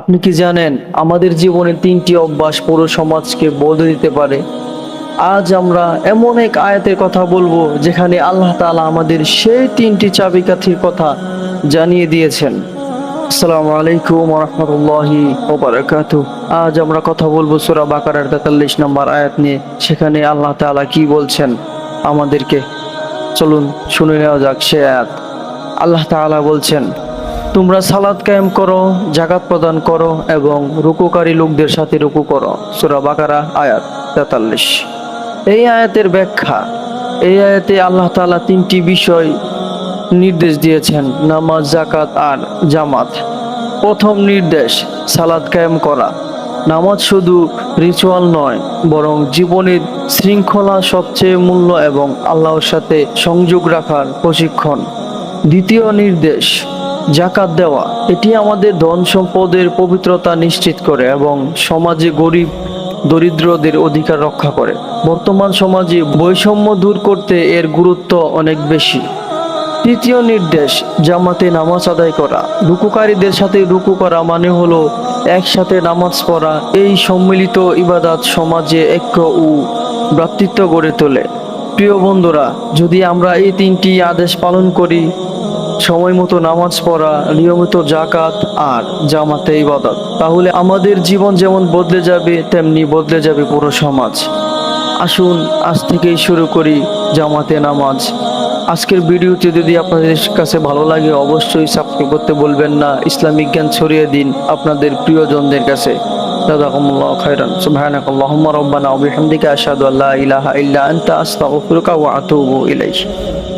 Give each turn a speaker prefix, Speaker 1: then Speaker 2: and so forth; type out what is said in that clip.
Speaker 1: আপনি কি জানেন, আমাদের জীবনে তিনটি অভ্যাস পুরো সমাজকে বদলে দিতে পারে? আজ আমরা এমন এক আয়াতের কথা বলব, যেখানে আল্লাহ তাআলা আমাদের সেই তিনটি চাবিকাঠির কথা জানিয়ে দিয়েছেন। আসসালামু আলাইকুম রহমতুল্লাহি ওবরাকাত আজ আমরা কথা বলব সূরা বাকারার তেতাল্লিশ নম্বর আয়াত নিয়ে, সেখানে আল্লাহ তাআলা কি বলছেন আমাদেরকে? চলুন শুনে নেওয়া যাক সে আয়াত। আল্লাহ তাআলা বলছেন তোমরা সালাদ কায়েম করো জাকাত প্রদান করো এবং রুকুকারী লোকদের সাথে রুকু করো। সূরা বাকারা, আয়াত তেতাল্লিশ। এই আয়াতের ব্যাখ্যা, এই আয়াতে আল্লাহ তাআলা তিনটি বিষয় নির্দেশ দিয়েছেন, নামাজ জাকাত আর জামাত। প্রথম নির্দেশ সালাদ কায়েম করা। নামাজ শুধু রিচুয়াল নয়, বরং জীবনের শৃঙ্খলা সবচেয়ে মূল্য এবং আল্লাহর সাথে সংযোগ রাখার প্রশিক্ষণ। দ্বিতীয় নির্দেশ জাকাত দেওয়া। এটি আমাদের ধন সম্পদের পবিত্রতা নিশ্চিত করে এবং সমাজে গরিব, দরিদ্রদের অধিকার রক্ষা করে। বর্তমান সমাজে বৈষম্য দূর করতে এর গুরুত্ব অনেক বেশি। তৃতীয় নির্দেশ, জামাতে নামাজ আদায় করা। রুকুকারীদের সাথে রুকু করা মানে হলো একসাথে নামাজ পড়া। এই সম্মিলিত ইবাদাত সমাজে ঐক্য ও ভ্রাতৃত্ব গড়ে তোলে। প্রিয় বন্ধুরা, যদি আমরা এই তিনটি আদেশ পালন করি সময় মতো নামাজ পড়া, নিয়মিত জাকাত আর জামাতে ইবাদত। তাহলে আমাদের জীবন যেমন বদলে যাবে, তেমনি বদলে যাবে পুরো সমাজ। আসুন, আজ থেকেই শুরু করি জামাতে নামাজ। আজকের ভিডিওটি যদি আপনাদের কাছে ভালো লাগে, অবশ্যই সাবস্ক্রাইব করতে বলবেন না। ইসলামিক জ্ঞান ছড়িয়ে দিন আপনাদের প্রিয়জনদের কাছে। জাযাকুমুল্লাহু খাইরান ইলাইক।